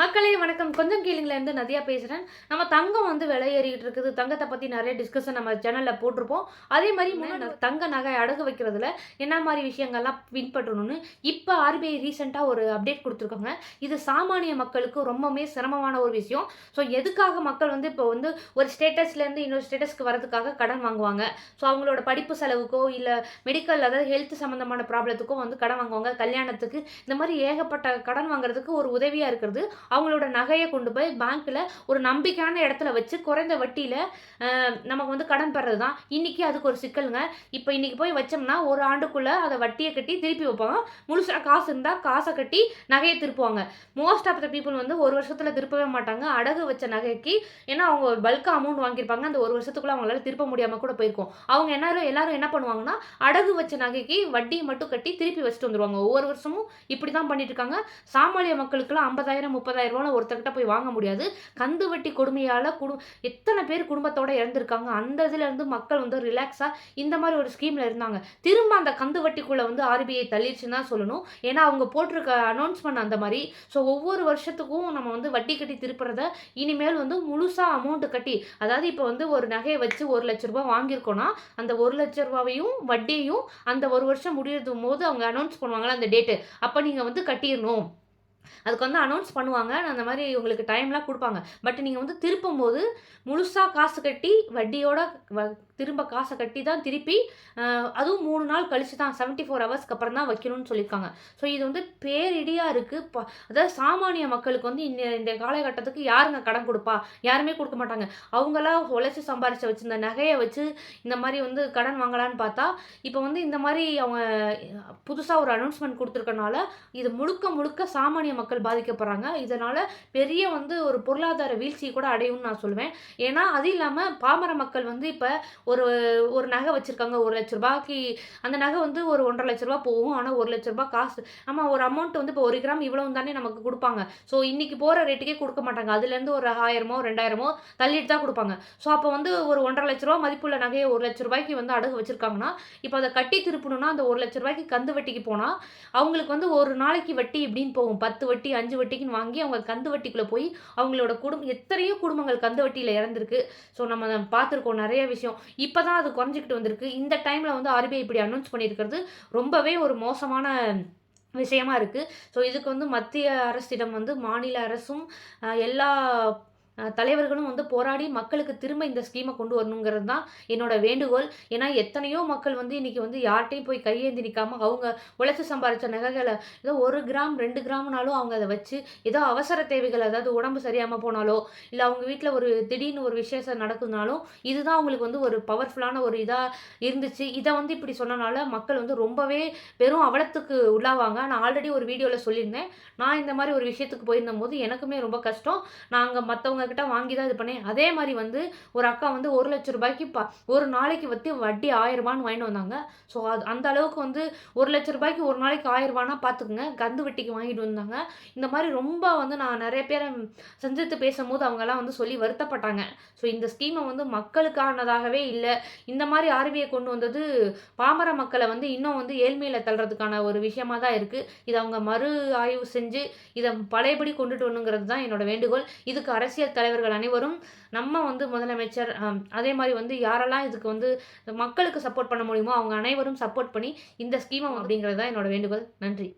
மக்களே வணக்கம். கொஞ்சம் கீழிங்கலேருந்து நதியா பேசுகிறேன் நம்ம தங்கம் வந்து விலை ஏறிக்கிட்டு இருக்குது. தங்கத்தை பற்றி நிறைய டிஸ்கஷன் நம்ம சேனலில் போட்டிருப்போம். அதே மாதிரி தங்க நகை அடகு வைக்கிறதுல என்ன மாதிரி விஷயங்கள்லாம் பின்பற்றணும்னு இப்போ ஆர்பிஐ ரீசெண்டாக ஒரு அப்டேட் கொடுத்துருக்காங்க. இது சாமானிய மக்களுக்கு ரொம்பவுமே சிரமமான ஒரு விஷயம். ஸோ எதுக்காக மக்கள் வந்து இப்போ வந்து ஒரு ஸ்டேட்டஸ்லேருந்து இன்னொரு ஸ்டேட்டஸ்க்கு வரதுக்காக கடன் வாங்குவாங்க? ஸோ அவங்களோட படிப்பு செலவுக்கோ இல்லை மெடிக்கல் அதாவது ஹெல்த் சம்மந்தமான ப்ராப்ளத்துக்கோ வந்து கடன் வாங்குவாங்க. கல்யாணத்துக்கு இந்த மாதிரி ஏகப்பட்ட கடன் வாங்குறதுக்கு ஒரு உதவியாக இருக்கிறது. அவங்களோட நகையை கொண்டு போய் பேங்க்கில் ஒரு நம்பிக்கையான இடத்துல வச்சு குறைந்த வட்டியில் நமக்கு வந்து கடன் பெறது தான் இன்றைக்கி அதுக்கு ஒரு சிக்கலுங்க. இப்போ இன்றைக்கி போய் வச்சோம்னா ஒரு ஆண்டுக்குள்ளே அதை வட்டியை கட்டி திருப்பி வைப்பாங்க முழுசாக காசு இருந்தால் காசை கட்டி நகையை திருப்புவாங்க. மோஸ்ட் ஆஃப் த பீப்புள் வந்து ஒரு வருஷத்தில் திருப்பவே மாட்டாங்க. அடகு வச்ச நகைக்கு ஏன்னா அவங்க ஒரு பல்காக அமௌண்ட் வாங்கியிருப்பாங்க. அந்த ஒரு வருஷத்துக்குள்ளே அவங்களால திருப்ப முடியாமல் கூட போயிருக்கும். அவங்க எல்லாரும் எல்லாரும் என்ன பண்ணுவாங்கன்னா அடகு வச்ச நகைக்கு வட்டியை மட்டும் கட்டி திருப்பி வச்சுட்டு வந்துருவாங்க. ஒவ்வொரு வருஷமும் இப்படி தான் பண்ணிட்டு இருக்காங்க. சாமானிய மக்களுக்குலாம் ஐம்பதாயிரம் முப்பதாயிரம் ரூபாய் ஒருத்தர்கிட்ட போய் வாங்க முடியாது. கந்து வட்டி கொடுமையால் குடும் எத்தனை பேர் குடும்பத்தோடு இறந்துருக்காங்க. அந்த இதுலேருந்து மக்கள் வந்து ரிலாக்ஸாக இந்த மாதிரி ஒரு ஸ்கீமில் இருந்தாங்க. திரும்ப அந்த கந்து வட்டிக்குள்ளே வந்து ஆர்பிஐ தள்ளிடுச்சுன்னு தான் சொல்லணும். ஏன்னா அவங்க போட்டிருக்க அனௌன்ஸ்மெண்ட் அந்த மாதிரி. ஸோ ஒவ்வொரு வருஷத்துக்கும் நம்ம வந்து வட்டி கட்டி திருப்புறத இனிமேல் வந்து முழுசாக அமௌண்ட்டு கட்டி அதாவது இப்போ வந்து ஒரு நகையை வச்சு ஒரு லட்ச ரூபா வாங்கியிருக்கோன்னா அந்த ஒரு லட்ச ரூபாவையும் வட்டியையும் அந்த ஒரு வருஷம் முடியறதும் போது அவங்க அனௌன்ஸ் பண்ணுவாங்களா அந்த டேட்டு அப்போ நீங்கள் வந்து கட்டிடணும் அதுக்கு வந்து அனௌன்ஸ் பண்ணுவாங்க. அந்த மாதிரி உங்களுக்கு டைம்லாம் கொடுப்பாங்க. பட் நீங்கள் வந்து திருப்பும் போது முழுசாக காசு கட்டி வட்டியோட திரும்ப காசை கட்டி தான் திருப்பி அதுவும் மூணு நாள் கழிச்சு தான் செவன்ட்டி ஃபோர் ஹவர்ஸ்க்கு அப்புறம் தான் வைக்கணும்னு சொல்லியிருக்காங்க. ஸோ இது வந்து பேரிடியாக இருக்குது அதாவது சாமானிய மக்களுக்கு வந்து இந்த இந்த காலகட்டத்துக்கு யாருங்க கடன் கொடுப்பா? யாருமே கொடுக்க மாட்டாங்க. அவங்களாம் உழைச்சி சம்பாரிச்சு வச்சுருந்த நகையை வச்சு இந்த மாதிரி வந்து கடன் வாங்கலான்னு பார்த்தா இப்போ வந்து இந்த மாதிரி அவங்க புதுசாக ஒரு அனௌன்ஸ்மெண்ட் கொடுத்துருக்கனால இது முழுக்க முழுக்க சாமானிய மக்கள் பாதிக்கப்படுறாங்க. இதனால் பெரிய வந்து ஒரு பொருளாதார வீழ்ச்சி கூட அடையும்னு நான் சொல்லுவேன். ஏன்னா அது இல்லாமல் பாமர மக்கள் வந்து இப்போ ஒரு ஒரு நகை வச்சுருக்காங்க ஒரு லட்ச ரூபாய்க்கு. அந்த நகை வந்து ஒரு ஒன்றரை லட்ச ரூபா போகும் ஆனால் ஒரு லட்ச ரூபா காசு. ஆமாம் ஒரு அமௌண்ட் வந்து இப்போ ஒரு கிராம் இவ்வளோ தானே நமக்கு கொடுப்பாங்க. ஸோ இன்றைக்கி போகிற ரேட்டுக்கே கொடுக்க மாட்டாங்க. அதுலேருந்து ஒரு ஆயிரமோ ரெண்டாயிரமோ தள்ளிட்டு தான் கொடுப்பாங்க. ஸோ அப்போ வந்து ஒரு ஒன்றரை லட்ச ரூபா மதிப்புள்ள நகையை ஒரு லட்ச ரூபாய்க்கு வந்து அடகு வச்சுருக்காங்கன்னா இப்போ அதை கட்டி திருப்பணும்னா அந்த ஒரு லட்ச ரூபாய்க்கு கந்து வட்டிக்கு போனால் அவங்களுக்கு வந்து ஒரு நாளைக்கு வட்டி இப்படின்னு போகும். பத்து வட்டி அஞ்சு வட்டிக்குன்னு வாங்கி அவங்க கந்து வட்டிக்குள்ளே போய் அவங்களோட குடும்பம் எத்தனையோ குடும்பங்கள் கந்து வட்டியில் இறந்துருக்கு. ஸோ நம்ம பார்த்துருக்கோம் நிறைய விஷயம். இப்போ தான் அது குறைஞ்சிக்கிட்டு வந்திருக்கு. இந்த டைமில் வந்து ஆர்பிஐ இப்படி அனௌன்ஸ் பண்ணியிருக்கிறது ரொம்பவே ஒரு மோசமான விஷயமா இருக்குது ஸோ இதுக்கு வந்து மத்திய அரசிடம் வந்து மாநில அரசும் எல்லா தலைவர்களும் வந்து போராடி மக்களுக்கு திரும்ப இந்த ஸ்கீமை கொண்டு வரணுங்கிறது தான் என்னோட வேண்டுகோள். ஏன்னா எத்தனையோ மக்கள் வந்து இன்றைக்கி வந்து யார்கிட்டையும் போய் கையேந்தி நிற்காம அவங்க உழைச்சி சம்பாதிச்ச நகைகளை ஏதோ ஒரு கிராம் ரெண்டு கிராம்னாலும் அவங்க அதை வச்சு ஏதோ அவசர தேவைகள் அதாவது உடம்பு சரியாமல் போனாலோ இல்லை அவங்க வீட்டில் ஒரு திடீர்னு ஒரு விசேஷம் நடக்குதுனாலும் இதுதான் அவங்களுக்கு வந்து ஒரு பவர்ஃபுல்லான ஒரு இதாக இருந்துச்சு. இதை வந்து இப்படி சொன்னனால மக்கள் வந்து ரொம்பவே பெரும் அவலத்துக்கு உள்ளாவாங்க. நான் ஆல்ரெடி ஒரு வீடியோவில் சொல்லியிருந்தேன். நான் இந்த மாதிரி ஒரு விஷயத்துக்கு போயிருந்த போது எனக்குமே ரொம்ப கஷ்டம். நாங்கள் மற்றவங்க கிட்ட வாங்கி தான் இது பண்ணேன். அதே மாதிரி வந்து ஒரு அக்கா வந்து ஒரு லட்ச ரூபாய்க்கு ப ஒரு நாளைக்கு வந்து வட்டி ஆயிரரூபான்னு வாங்கிட்டு வந்தாங்க. ஸோ அது அந்த அளவுக்கு வந்து ஒரு லட்ச ரூபாய்க்கு ஒரு நாளைக்கு ஆயிரரூபானா பார்த்துக்குங்க. கந்து வட்டிக்கு வாங்கிட்டு வந்தாங்க. இந்த மாதிரி ரொம்ப வந்து நான் நிறைய பேரை செஞ்சுட்டு பேசும்போது அவங்கெல்லாம் வந்து சொல்லி வருத்தப்பட்டாங்க. ஸோ இந்த ஸ்கீமை வந்து மக்களுக்கானதாகவே இல்லை. இந்த மாதிரி ஆர்வியை கொண்டு வந்தது பாமர மக்களை வந்து இன்னும் வந்து ஏழ்மையில் தள்ளுறதுக்கான ஒரு விஷயமாக தான் இருக்குது இதை அவங்க மறு ஆய்வு செஞ்சு இதை பழையபடி கொண்டுட்டு வரணுங்கிறது தான் என்னோட வேண்டுகோள். இதுக்கு அரசியல் தலைவர்கள் அனைவரும் நம்ம வந்து முதலமைச்சர் அதே மாதிரி வந்து யாரெல்லாம் இதுக்கு வந்து மக்களுக்கு சப்போர்ட் பண்ண முடியுமோ அவங்க அனைவரும் சப்போர்ட் பண்ணி இந்த ஸ்கீமை அப்படிங்கிறது தான் என்னோட வேண்டுகோள். நன்றி.